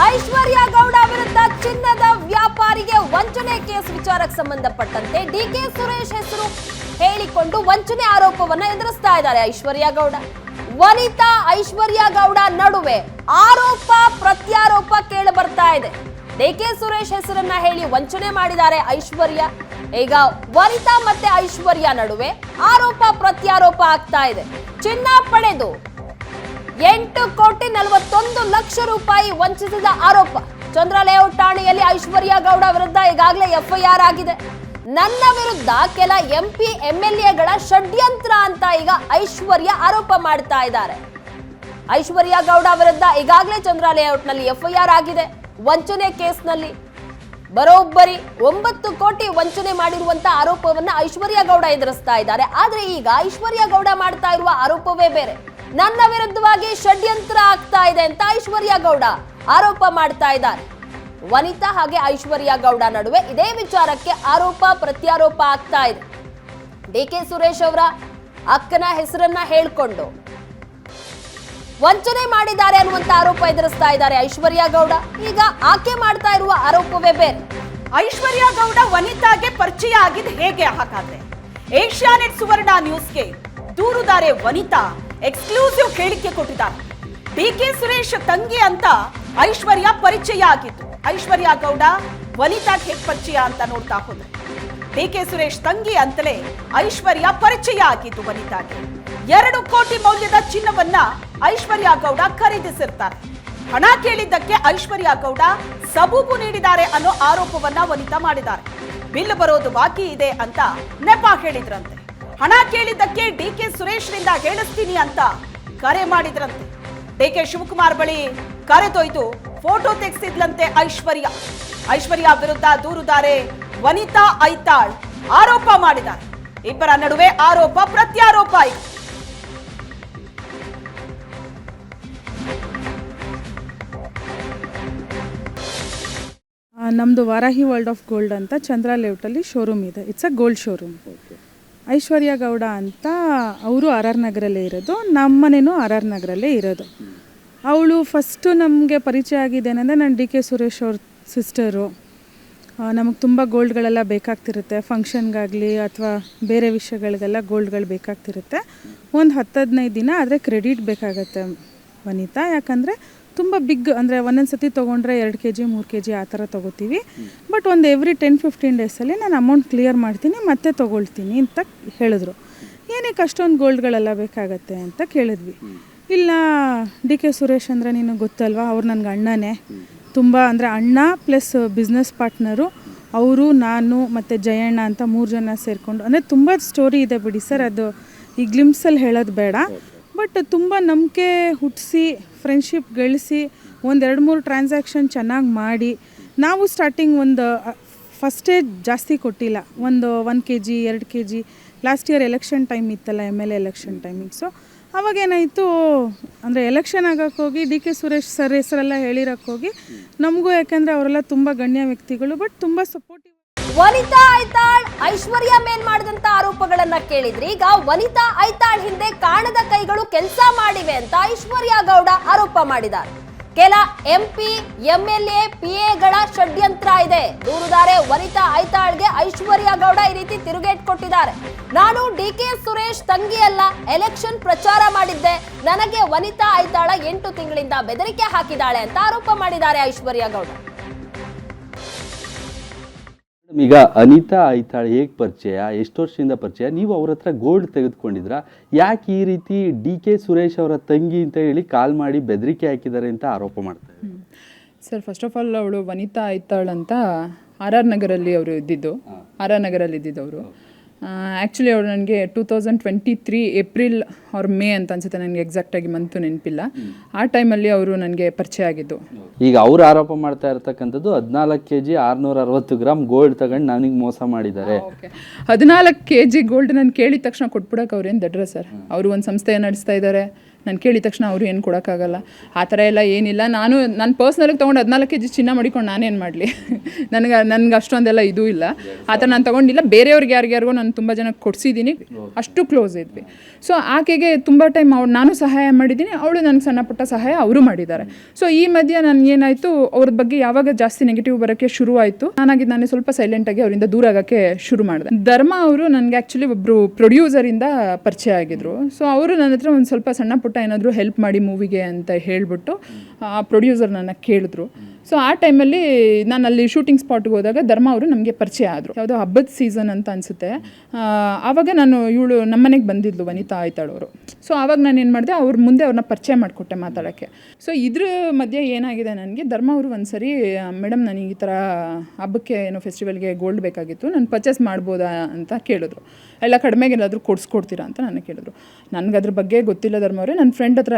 ಐಶ್ವರ್ಯ ಗೌಡ ವಿರುದ್ಧ ಚಿನ್ನದ ವ್ಯಾಪಾರಿಗೆ ವಂಚನೆ ಕೇಸ್ ವಿಚಾರಕ್ಕೆ ಸಂಬಂಧಪಟ್ಟಂತೆ ಡಿ ಕೆ ಸುರೇಶ್ ಹೆಸರು ಹೇಳಿಕೊಂಡು ವಂಚನೆ ಆರೋಪವನ್ನ ಎದುರಿಸ್ತಾ ಇದ್ದಾರೆ ಐಶ್ವರ್ಯ ಗೌಡ. ವನಿತಾ ಐಶ್ವರ್ಯ ಗೌಡ ನಡುವೆ ಆರೋಪ ಪ್ರತ್ಯಾರೋಪ ಕೇಳಿ ಬರ್ತಾ ಇದೆ. ಡಿ ಕೆ ಸುರೇಶ್ ಹೆಸರನ್ನ ಹೇಳಿ ವಂಚನೆ ಮಾಡಿದ್ದಾರೆ ಐಶ್ವರ್ಯ. ಈಗ ವನಿತಾ ಮತ್ತೆ ಐಶ್ವರ್ಯ ನಡುವೆ ಆರೋಪ ಪ್ರತ್ಯಾರೋಪ ಆಗ್ತಾ ಇದೆ. ಚಿನ್ನ ಪಡೆದು ಎಂಟು ಕೋಟಿ ನಲವತ್ತೊಂದು ಲಕ್ಷ ರೂಪಾಯಿ ವಂಚಿಸಿದ ಆರೋಪ. ಚಂದ್ರ ಲೇಔಟ್ ಠಾಣೆಯಲ್ಲಿ ಐಶ್ವರ್ಯ ಗೌಡ ವಿರುದ್ಧ ಈಗಾಗಲೇ ಎಫ್ಐಆರ್ ಆಗಿದೆ. ನನ್ನ ವಿರುದ್ಧ ಕೆಲ ಎಂಪಿ, ಎಂಎಲ್ಎಗಳ ಷಡ್ಯಂತ್ರ ಅಂತ ಈಗ ಐಶ್ವರ್ಯ ಆರೋಪ ಮಾಡ್ತಾ ಇದ್ದಾರೆ. ಐಶ್ವರ್ಯ ಗೌಡ ವಿರುದ್ಧ ಈಗಾಗಲೇ ಚಂದ್ರ ಲೇಔಟ್ನಲ್ಲಿ ಎಫ್ಐಆರ್ ಆಗಿದೆ. ವಂಚನೆ ಕೇಸ್ನಲ್ಲಿ ಬರೋಬ್ಬರಿ ಒಂಬತ್ತು ಕೋಟಿ ವಂಚನೆ ಮಾಡಿರುವಂತ ಆರೋಪವನ್ನ ಐಶ್ವರ್ಯ ಗೌಡ ಎದುರಿಸ್ತಾ ಇದ್ದಾರೆ. ಆದ್ರೆ ಈಗ ಐಶ್ವರ್ಯ ಗೌಡ ಮಾಡ್ತಾ ಇರುವ ಆರೋಪವೇ ಬೇರೆ. ನನ್ನ ವಿರುದ್ಧವಾಗಿ ಷಡ್ಯಂತ್ರ ಆಗ್ತಾ ಇದೆ ಅಂತ ಐಶ್ವರ್ಯ ಗೌಡ ಆರೋಪ ಮಾಡ್ತಾ ಇದ್ದಾರೆ. ವನಿತಾ ಹಾಗೆ ಐಶ್ವರ್ಯ ಗೌಡ ನಡುವೆ ಇದೇ ವಿಚಾರಕ್ಕೆ ಆರೋಪ ಪ್ರತ್ಯಾರೋಪ ಆಗ್ತಾ ಇದೆ. ಡಿ ಕೆ ಸುರೇಶ್ ಅವರ ಅಕ್ಕನ ಹೆಸರನ್ನ ಹೇಳ್ಕೊಂಡು ವಂಚನೆ ಮಾಡಿದ್ದಾರೆ ಅನ್ನುವಂತ ಆರೋಪ ಎದುರಿಸ್ತಾ ಇದ್ದಾರೆ ಐಶ್ವರ್ಯ ಗೌಡ. ಈಗ ಆಕೆ ಮಾಡ್ತಾ ಇರುವ ಆರೋಪವೇ ಬೇರೆ. ಐಶ್ವರ್ಯ ಗೌಡ ವನಿತಾಗೆ ಪರಿಚಯ ಆಗಿದ್ದು ಹೇಗೆ ಹಾಗಾದ್ರೆ? ಏಷ್ಯಾನೆಟ್ ಸುವರ್ಣ ನ್ಯೂಸ್ಗೆ ದೂರುದಾರೆ ವನಿತಾ. ಎಕ್ಸ್ಕ್ಲೂಸಿವ್ ಹೇಳಿಕೆ ಕೊಟ್ಟಿದ್ದಾರೆ. ಡಿ ಕೆ ಸುರೇಶ್ ತಂಗಿ ಅಂತ ಐಶ್ವರ್ಯ ಪರಿಚಯ ಆಗಿತ್ತು ಐಶ್ವರ್ಯ ಗೌಡ ವನಿತಾ ಹೇಗ್ ಪರಿಚಯ ಅಂತ ನೋಡ್ತಾ ಹೋದ್ರೆ. ಡಿ ಕೆ ಸುರೇಶ್ ತಂಗಿ ಅಂತಲೇ ಐಶ್ವರ್ಯ ಪರಿಚಯ ಆಗಿತ್ತು ವನಿತಾಗೆ. ಎರಡು ಕೋಟಿ ಮೌಲ್ಯದ ಚಿನ್ನವನ್ನ ಐಶ್ವರ್ಯ ಗೌಡ ಖರೀದಿಸಿರ್ತಾರೆ. ಹಣ ಕೇಳಿದ್ದಕ್ಕೆ ಐಶ್ವರ್ಯ ಗೌಡ ಸಬೂಬು ನೀಡಿದ್ದಾರೆ ಅನ್ನೋ ಆರೋಪವನ್ನ ವನಿತಾ ಮಾಡಿದ್ದಾರೆ. ಬಿಲ್ ಬರೋದು ಬಾಕಿ ಇದೆ ಅಂತ ನೆಪ ಹೇಳಿದ್ರಂತೆ. ಹಣ ಕೇಳಿದ್ದಕ್ಕೆ ಡಿ ಕೆ ಸುರೇಶ್ರಿಂದ ಹೇಳಿಸ್ತೀನಿ ಅಂತ ಕರೆ ಮಾಡಿದ್ರಂತೆ. ಡಿ ಕೆ ಶಿವಕುಮಾರ್ ಬಳಿ ಕರೆದೊಯ್ದು ಫೋಟೋ ತೆಗೆಸಿದ್ಲಂತೆ ಐಶ್ವರ್ಯ. ಐಶ್ವರ್ಯ ವಿರುದ್ಧ ದೂರುದಾರೆ ವನಿತಾ ಐತಾಳ್ ಆರೋಪ ಮಾಡಿದ್ದಾರೆ. ಇಬ್ಬರ ನಡುವೆ ಆರೋಪ ಪ್ರತ್ಯಾರೋಪ ಆಯಿತು ನಮ್ಮದು ವಾರಾಹಿ ವರ್ಲ್ಡ್ ಆಫ್ ಗೋಲ್ಡ್ ಅಂತ ಚಂದ್ರ ಲೇಔಟಲ್ಲಿ ಶೋರೂಮ್ ಇದೆ. It's a gold showroom Aishwarya Gowda ಅಂತ ಅವರು ಆರ್ ಆರ್ ನಗರಲ್ಲೇ ಇರೋದು ನಮ್ಮನೇನು ಆರ್ ಆರ್ ನಗರಲ್ಲೇ ಇರೋದು. ಅವಳು ಫಸ್ಟು ನಮಗೆ ಪರಿಚಯ ಆಗಿದೆ ಏನಂದರೆ ನಾನು ಡಿ ಕೆ ಸುರೇಶ್ ಅವ್ರ ಸಿಸ್ಟರು ನಮಗೆ ತುಂಬ ಗೋಲ್ಡ್ಗಳೆಲ್ಲ ಬೇಕಾಗ್ತಿರುತ್ತೆ ಫಂಕ್ಷನ್ಗಾಗಲಿ ಅಥವಾ ಬೇರೆ ವಿಷಯಗಳಿಗೆಲ್ಲ ಗೋಲ್ಡ್ಗಳು ಬೇಕಾಗ್ತಿರುತ್ತೆ. ಒಂದು ಹತ್ತು ಹದಿನೈದು ದಿನ ಆದರೆ ಕ್ರೆಡಿಟ್ ಬೇಕಾಗತ್ತೆ ವನಿತಾ, ಯಾಕಂದರೆ ತುಂಬ ಬಿಗ್ ಅಂದರೆ ಒಂದೊಂದು ಸತಿ ತೊಗೊಂಡ್ರೆ ಎರಡು ಕೆ ಜಿ ಮೂರು ಕೆ ಜಿ ಆ ಥರ ತೊಗೋತೀವಿ. ಬಟ್ ಒಂದು ಎವ್ರಿ ಟೆನ್ ಫಿಫ್ಟೀನ್ ಡೇಸಲ್ಲಿ ನಾನು ಅಮೌಂಟ್ ಕ್ಲಿಯರ್ ಮಾಡ್ತೀನಿ, ಮತ್ತೆ ತೊಗೊಳ್ತೀನಿ ಅಂತ ಹೇಳಿದ್ರು. ಏನಕ್ಕೆ ಅಷ್ಟೊಂದು ಗೋಲ್ಡ್ಗಳೆಲ್ಲ ಬೇಕಾಗತ್ತೆ ಅಂತ ಕೇಳಿದ್ವಿ. ಇಲ್ಲ, ಡಿ ಕೆ ಸುರೇಶ್ ಅಂದರೆ ನಿನಗೆ ಗೊತ್ತಲ್ವಾ? ಅವ್ರು ನನಗೆ ಅಣ್ಣನೇ. ತುಂಬ ಅಂದರೆ ಅಣ್ಣ ಪ್ಲಸ್ ಬಿಸ್ನೆಸ್ ಪಾರ್ಟ್ನರು ಅವರು, ನಾನು ಮತ್ತು ಜಯಣ್ಣ ಅಂತ ಮೂರು ಜನ ಸೇರಿಕೊಂಡು, ಅಂದರೆ ತುಂಬ ಸ್ಟೋರಿ ಇದೆ ಬಿಡಿ ಸರ್. ಅದು ಈ ಗ್ಲಿಮ್ಸಲ್ಲಿ ಹೇಳೋದು ಬೇಡ. ಬಟ್ ತುಂಬ ನಂಬಿಕೆ ಹುಟ್ಟಿಸಿ ಫ್ರೆಂಡ್ಶಿಪ್ ಗಳಿಸಿ ಒಂದೆರಡು ಮೂರು ಟ್ರಾನ್ಸಾಕ್ಷನ್ ಚೆನ್ನಾಗಿ ಮಾಡಿ, ನಾವು ಸ್ಟಾರ್ಟಿಂಗ್ ಒಂದು ಫಸ್ಟೇ ಜಾಸ್ತಿ ಕೊಟ್ಟಿಲ್ಲ. ಒಂದು ಒನ್ ಕೆ ಜಿ ಎರಡು K G last year election time ಇತ್ತಲ್ಲ M L A election timings ಅವಾಗೇನಾಯಿತು ಅಂದರೆ ಎಲೆಕ್ಷನ್ ಆಗಕ್ಕೆ ಹೋಗಿ ಡಿ ಕೆ ಸುರೇಶ್ ಸರ್ ಹೆಸರೆಲ್ಲ ಹೇಳಿರೋಕ್ಕೋಗಿ ನಮಗೂ ಯಾಕೆಂದರೆ ಅವರೆಲ್ಲ ತುಂಬ ಗಣ್ಯ ವ್ಯಕ್ತಿಗಳು ಬಟ್ ತುಂಬ ಸಪೋರ್ಟಿವ್ ವನಿತಾ ಐತಾಳ್ ಐಶ್ವರ್ಯ ಮೇನ್ ಮಾಡಿದಂತ ಆರೋಪಗಳನ್ನ ಕೇಳಿದ್ರಿ. ಈಗ ವನಿತಾ ಐತಾಳ್ ಹಿಂದೆ ಕಾಣದ ಕೈಗಳು ಕೆಲಸ ಮಾಡಿವೆ ಅಂತ ಐಶ್ವರ್ಯ ಗೌಡ ಆರೋಪ ಮಾಡಿದ್ದಾರೆ. ಕೆಲ ಎಂಪಿ, ಎಂಎಲ್ಎ, ಪಿಎಗಳ ಷಡ್ಯಂತ್ರ ಇದೆ. ದೂರುದಾರೆ ವನಿತಾ ಐತಾಳ್ಗೆ ಐಶ್ವರ್ಯ ಗೌಡ ಈ ರೀತಿ ತಿರುಗೇಟ್ ಕೊಟ್ಟಿದ್ದಾರೆ. ನಾನು ಡಿ ಕೆ ಸುರೇಶ್ ತಂಗಿ ಅಲ್ಲ, ಎಲೆಕ್ಷನ್ ಪ್ರಚಾರ ಮಾಡಿದ್ದೆ. ನನಗೆ ವನಿತಾ ಐತಾಳ ಎಂಟು ತಿಂಗಳಿಂದ ಬೆದರಿಕೆ ಹಾಕಿದ್ದಾಳೆ ಅಂತ ಆರೋಪ ಮಾಡಿದ್ದಾರೆ ಐಶ್ವರ್ಯ ಗೌಡ. ಈಗ ಅನಿತಾ ಐತಾಳ್ ಹೇಗೆ ಪರಿಚಯ? ಎಷ್ಟು ವರ್ಷದಿಂದ ಪರಿಚಯ? ನೀವು ಅವ್ರ ಹತ್ರ ಗೋಲ್ಡ್ ತೆಗೆದುಕೊಂಡಿದ್ರ? ಯಾಕೆ ಈ ರೀತಿ ಡಿ ಕೆ ಸುರೇಶ್ ಅವರ ತಂಗಿ ಅಂತ ಹೇಳಿ ಕಾಲ್ ಮಾಡಿ ಬೆದರಿಕೆ ಹಾಕಿದ್ದಾರೆ ಅಂತ ಆರೋಪ ಮಾಡ್ತಾರೆ ಸರ್ ಫಸ್ಟ್ ಆಫ್ ಆಲ್ ಅವಳು ವನಿತಾ ಐತಾಳ್ ಅಂತ ಆರ್ ಆರ್ ನಗರಲ್ಲಿ ಅವರು ಇದ್ದಿದ್ದು. ಆರ್ ಆರ್ ನಗರಲ್ಲಿ ಇದ್ದಿದ್ದವರು ಆ್ಯಕ್ಚುಲಿ ಅವರು ನನಗೆ two thousand twenty three April ಅವ್ರ ಮೇ ಅಂತ ಅನ್ಸುತ್ತೆ ನನಗೆ ಎಕ್ಸಾಕ್ಟಾಗಿ ಮಂತು ನೆನಪಿಲ್ಲ. ಆ ಟೈಮಲ್ಲಿ ಅವರು ನನಗೆ ಪರಿಚಯ ಆಗಿದ್ದು. ಈಗ ಅವ್ರು ಆರೋಪ ಮಾಡ್ತಾ ಇರ್ತಕ್ಕಂಥದ್ದು ಹದಿನಾಲ್ಕು ಕೆ ಜಿ ಆರುನೂರ ಅರವತ್ತು ಗ್ರಾಮ್ ಗೋಲ್ಡ್ ತಗೊಂಡು ನನಗೆ ಮೋಸ ಮಾಡಿದ್ದಾರೆ. ಓಕೆ ಹದಿನಾಲ್ಕು ಕೆ ಜಿ ಗೋಲ್ಡ್ ನಾನು ಕೇಳಿದ ತಕ್ಷಣ ಕೊಟ್ಬಿಡಕ್ಕೆ ಅವ್ರೇನು ದಡ್ರ ಸರ್? ಅವರು ಒಂದು ಸಂಸ್ಥೆ ನಡೆಸ್ತಾ ಇದ್ದಾರೆ ನಾನು ಕೇಳಿದ ತಕ್ಷಣ ಅವರು ಏನು ಕೊಡೋಕ್ಕಾಗಲ್ಲ. ಆ ಥರ ಎಲ್ಲ ಏನಿಲ್ಲ. ನಾನು ನಾನು ಪರ್ಸ್ನಲಾಗಿ ತೊಗೊಂಡು ಹದಿನಾಲ್ಕು ಕೆ ಜಿ ಚಿನ್ನ ಮಾಡಿಕೊಂಡು ನಾನೇನು ಮಾಡಲಿ? ನನಗೆ ನನಗೆ ಅಷ್ಟೊಂದೆಲ್ಲ ಇದೂ ಇಲ್ಲ. ಆ ಥರ ನಾನು ತೊಗೊಂಡಿಲ್ಲ. ಬೇರೆಯವ್ರಿಗೆ ಯಾರಿಗ್ಯಾರಿಗೂ ನಾನು ತುಂಬ ಜನಕ್ಕೆ ಕೊಡಿಸಿದ್ದೀನಿ. ಅಷ್ಟು ಕ್ಲೋಸ್ ಇದ್ವಿ. ಸೊ ಆಕೆಗೆ ತುಂಬ ಟೈಮ್ ಅವ್ಳು, ನಾನು ಸಹಾಯ ಮಾಡಿದ್ದೀನಿ. ಅವಳು ನನಗೆ ಸಣ್ಣ ಪುಟ್ಟ ಸಹಾಯ ಅವರು ಮಾಡಿದ್ದಾರೆ. ಸೊ ಈ ಮಧ್ಯೆ ನಾನು ಏನಾಯಿತು, ಅವ್ರ ಬಗ್ಗೆ ಯಾವಾಗ ಜಾಸ್ತಿ ನೆಗೆಟಿವ್ ಬರೋಕ್ಕೆ ಶುರು ಆಯಿತು. ನಾನಾಗಿ ನಾನೇ ಸ್ವಲ್ಪ ಸೈಲೆಂಟಾಗಿ ಅವರಿಂದ ದೂರ ಆಗೋಕ್ಕೆ ಶುರು ಮಾಡಿದೆ. ಧರ್ಮ ಅವರು ನನಗೆ ಆ್ಯಕ್ಚುಲಿ ಒಬ್ಬರು ಪ್ರೊಡ್ಯೂಸರಿಂದ ಪರಿಚಯ ಆಗಿದ್ರು. ಸೊ ಅವರು ನನ್ನ ಹತ್ರ ಒಂದು ಸ್ವಲ್ಪ ಸಣ್ಣ ಏನಾದರೂ ಹೆಲ್ಪ್ ಮಾಡಿ ಮೂವಿಗೆ ಅಂತ ಹೇಳಿಬಿಟ್ಟು ಆ ಪ್ರೊಡ್ಯೂಸರ್ ನನ್ನ ಕೇಳಿದ್ರು. ಸೊ ಆ ಟೈಮಲ್ಲಿ ನಾನು ಅಲ್ಲಿ ಶೂಟಿಂಗ್ ಸ್ಪಾಟ್ಗೆ ಹೋದಾಗ ಧರ್ಮ ಅವರು ನಮಗೆ ಪರಿಚಯ ಆದರು. ಯಾವುದೋ ಹಬ್ಬದ ಸೀಸನ್ ಅಂತ ಅನಿಸುತ್ತೆ. ಆವಾಗ ನಾನು ಇವಳು ನಮ್ಮನೆಗೆ ಬಂದಿದ್ಲು ವನಿತಾ ಆಯ್ತಾಳವರು. ಸೊ ಆವಾಗ ನಾನು ಏನು ಮಾಡಿದೆ, ಅವ್ರ ಮುಂದೆ ಅವ್ರನ್ನ ಪರಿಚಯ ಮಾಡಿಕೊಟ್ಟೆ ಮಾತಾಡೋಕ್ಕೆ. ಸೊ ಇದ್ರ ಮಧ್ಯೆ ಏನಾಗಿದೆ ನನಗೆ, ಧರ್ಮ ಅವರು ಒಂದು ಸರಿ ಮೇಡಮ್ ನನಗೆ ಈ ಥರ ಹಬ್ಬಕ್ಕೆ ಏನೋ ಫೆಸ್ಟಿವಲ್ಗೆ ಗೋಲ್ಡ್ ಬೇಕಾಗಿತ್ತು, ನಾನು ಪರ್ಚೇಸ್ ಮಾಡ್ಬೋದಾ ಅಂತ ಕೇಳಿದ್ರು. ಎಲ್ಲ ಕಡಿಮೆಗೆ ಎಲ್ಲಾದರೂ ಕೊಡಿಸ್ಕೊಡ್ತೀರಾ ಅಂತ ನಾನು ಕೇಳಿದ್ರು. ನನಗೆ ಅದ್ರ ಬಗ್ಗೆ ಗೊತ್ತಿಲ್ಲ ಧರ್ಮ ಅವರೇ ನನ್ನ ಫ್ರೆಂಡ್ ಹತ್ರ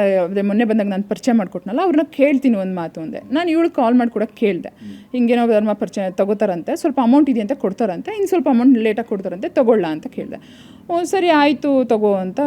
ಮೊನ್ನೆ ಬಂದಾಗ ನಾನು ಪರಿಚಯ ಮಾಡಿಕೊಟ್ನಲ್ಲ ಅವ್ರನ್ನ ಕೇಳ್ತೀನಿ ಒಂದು ಮಾತು ಒಂದೇ ನಾನು ಇವಳು ಕಾಲ್ ಮಾಡ್ಕೊಡಕ್ಕೆ ಕೇಳಿದೆ. ಹಿಂಗೇನೋ ಧರ್ಮ ಪರಿಚಯ ತಗೋತಾರಂತೆ ಸ್ವಲ್ಪ ಅಮೌಂಟ್ ಇದೆ ಅಂತ ಕೊಡ್ತಾರಂತೆ ಇನ್ನು ಸ್ವಲ್ಪ ಅಮೌಂಟ್ ಲೇಟಾಗಿ ಕೊಡ್ತಾರಂತೆ ತಗೊಳ್ಳ ಅಂತ ಕೇಳಿದೆ. ಓ ಸರಿ ಆಯಿತು ತಗೋ ಅಂತ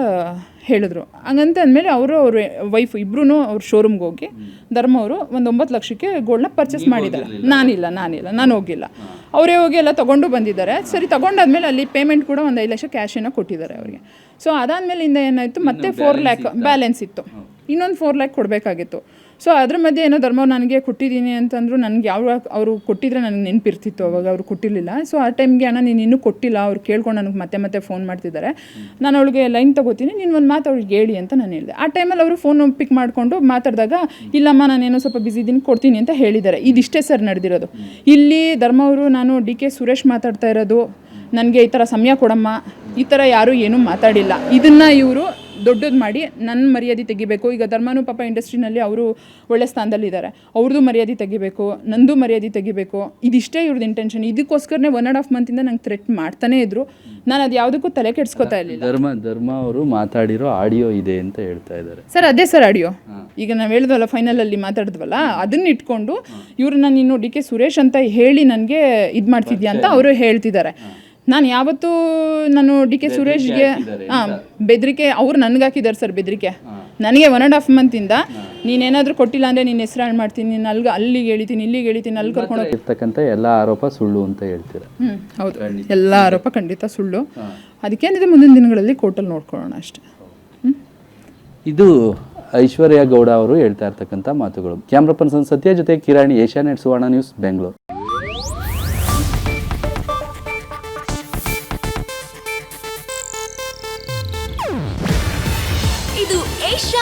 ಹೇಳಿದ್ರು. ಹಂಗಂತ ಅಂದಮೇಲೆ ಅವರು ಅವ್ರ ವೈಫ್ ಇಬ್ಬರೂ ಅವ್ರ ಶೋರೂಮ್ಗೆ ಹೋಗಿ ಧರ್ಮ ಅವರು ಒಂದು ಒಂಬತ್ತು ಲಕ್ಷಕ್ಕೆ ಗೋಲ್ಡ್ನ ಪರ್ಚೇಸ್ ಮಾಡಿದ್ದಾರೆ. ನಾನಿಲ್ಲ ನಾನಿಲ್ಲ ನಾನು ಹೋಗಿಲ್ಲ. ಅವರೇ ಹೋಗಿ ಎಲ್ಲ ತೊಗೊಂಡು ಬಂದಿದ್ದಾರೆ. ಸರಿ ತೊಗೊಂಡಾದ್ಮೇಲೆ ಅಲ್ಲಿ ಪೇಮೆಂಟ್ ಕೂಡ ಒಂದು ಐದು ಲಕ್ಷ ಕ್ಯಾಶನ್ನು ಕೊಟ್ಟಿದ್ದಾರೆ ಅವರಿಗೆ. ಸೊ ಅದಾದಮೇಲಿಂದ ಏನಾಯಿತು? ಮತ್ತೆ ಫೋರ್ ಲ್ಯಾಕ್ ಬ್ಯಾಲೆನ್ಸ್ ಇತ್ತು? ಇನ್ನೊಂದು ಫೋರ್ ಲ್ಯಾಕ್ ಕೊಡಬೇಕಾಗಿತ್ತು. ಸೊ ಅದ್ರ ಮಧ್ಯೆ ಏನೋ ಧರ್ಮ ನನಗೆ ಕೊಟ್ಟಿದ್ದೀನಿ ಅಂತಂದ್ರು ನನಗೆ ಯಾವ ಅವರು ಕೊಟ್ಟಿದ್ರೆ ನನಗೆ ನೆನಪಿರ್ತಿತ್ತು ಅವಾಗ, ಅವರು ಕೊಟ್ಟಿರಲಿಲ್ಲ. ಸೊ ಆ ಟೈಮ್ಗೆ ಅಣ್ಣ, ನೀನು ಇನ್ನೂ ಕೊಟ್ಟಿಲ್ಲ, ಅವ್ರು ಕೇಳ್ಕೊಂಡು ನನಗೆ ಮತ್ತೆ ಮತ್ತೆ ಫೋನ್ ಮಾಡ್ತಿದ್ದಾರೆ. ನಾನು ಅವಳಿಗೆ ಲೈನ್ ತಗೋತೀನಿ, ನೀನು ಒಂದು ಮಾತು ಅವ್ಳಿಗೆ ಹೇಳಿ ಅಂತ ನಾನು ಹೇಳಿದೆ. ಆ ಟೈಮಲ್ಲಿ ಅವರು ಫೋನ್ ಪಿಕ್ ಮಾಡಿಕೊಂಡು ಮಾತಾಡಿದಾಗ, ಇಲ್ಲಮ್ಮ ನಾನೇನೋ ಸ್ವಲ್ಪ ಬಿಸಿ ಇದ್ದೀನಿ ಕೊಡ್ತೀನಿ ಅಂತ ಹೇಳಿದ್ದಾರೆ. ಇದಿಷ್ಟೇ ಸರ್ ನಡೆದಿರೋದು. ಇಲ್ಲಿ ಧರ್ಮ ಅವರು, ನಾನು ಡಿ ಕೆ ಸುರೇಶ್ ಮಾತಾಡ್ತಾ ಇರೋದು. ನನಗೆ ಈ ಥರ ಸಮಯ ಕೊಡಮ್ಮ. ಈ ಥರ ಯಾರೂ ಏನೂ ಮಾತಾಡಿಲ್ಲ. ಇದನ್ನು ಇವರು ದೊಡ್ಡದು ಮಾಡಿ ನನ್ನ ಮರ್ಯಾದೆ ತೆಗಿಬೇಕು. ಈಗ ಧರ್ಮಾನುಪಾಪ ಇಂಡಸ್ಟ್ರಿನಲ್ಲಿ ಅವರು ಒಳ್ಳೆ ಸ್ಥಾನದಲ್ಲಿದ್ದಾರೆ. ಅವ್ರದ್ದು ಮರ್ಯಾದೆ ತೆಗಿಬೇಕು ನಂದು ಮರ್ಯಾದೆ ತೆಗಿಬೇಕು. ಇದಿಷ್ಟೇ ಇವ್ರದ್ದು ಇಂಟೆನ್ಷನ್ ಇದಕ್ಕೋಸ್ಕರನೇ ಒನ್ ಆ್ಯಂಡ್ ಆಫ್ ಮಂತಿಂದ ನಂಗೆ ಥ್ರೆಟ್ ಮಾಡ್ತಾನೇ ಇದ್ರು. ನಾನು ಅದು ಯಾವುದಕ್ಕೂ ತಲೆ ಕೆಡಿಸ್ಕೊತಾ ಇರಲಿಲ್ಲ. ಧರ್ಮ ಧರ್ಮ ಅವರು ಮಾತಾಡಿರೋ ಆಡಿಯೋ ಇದೆ ಅಂತ ಹೇಳ್ತಾ ಇದ್ದಾರೆ. ಸರ್ ಅದೇ ಸರ್ ಆಡಿಯೋ. ಈಗ ನಾವು ಹೇಳಿದ್ವಲ್ಲ ಫೈನಲಲ್ಲಿ ಮಾತಾಡಿದ್ವಲ್ಲ ಅದನ್ನ ಇಟ್ಕೊಂಡು ಇವ್ರನ್ನ ನೀನು ಡಿ ಕೆ ಸುರೇಶ್ ಅಂತ ಹೇಳಿ ನನಗೆ ಇದು ಮಾಡ್ತಿದ್ಯಾ ಅಂತ ಅವರು ಹೇಳ್ತಿದ್ದಾರೆ. ನಾನು ಯಾವತ್ತೂ ನಾನು ಡಿ ಕೆ ಸುರೇಶ್ಗೆ ಹಾಂ ಬೆದರಿಕೆ ಅವ್ರು ನನಗೆ ಹಾಕಿದ್ದಾರೆ ಸರ್ ಬೆದರಿಕೆ. ನನಗೆ ಒನ್ ಆ್ಯಂಡ್ ಹಾಫ್ ಮಂತಿಂದ ನೀನೇನಾದರೂ ಕೊಟ್ಟಿಲ್ಲ ಅಂದರೆ ನಿನ್ನ ಹೆಸರು ಹಾಳು ಮಾಡ್ತೀನಿ ನೀನು ಅಲ್ಲಿಗೆ ಅಲ್ಲಿಗೆ ಎಳಿತೀನಿ ಇಲ್ಲಿಗೆ ಎಳಿತೀನಿ ಅಲ್ಲಿ ಕರ್ಕೊಂಡು ಇರ್ತಕ್ಕಂಥ ಎಲ್ಲ ಆರೋಪ ಸುಳ್ಳು ಅಂತ ಹೇಳ್ತೀರ? ಹ್ಞೂ ಹೌದು. ಎಲ್ಲ ಆರೋಪ ಖಂಡಿತ ಸುಳ್ಳು. ಅದಕ್ಕೇನಿದೆ ಮುಂದಿನ ದಿನಗಳಲ್ಲಿ ಕೋರ್ಟಲ್ಲಿ ನೋಡ್ಕೊಳ್ಳೋಣ ಅಷ್ಟೇ. ಹ್ಞೂ ಇದು ಐಶ್ವರ್ಯ ಗೌಡ ಅವರು ಹೇಳ್ತಾ ಇರ್ತಕ್ಕಂಥ ಮಾತುಗಳು. ಕ್ಯಾಮ್ರಾ ಪರ್ಸನ್ ಸತ್ಯ ಜೊತೆ ಕಿರಾಣಿ Asianet Suvarna news Bengaluru.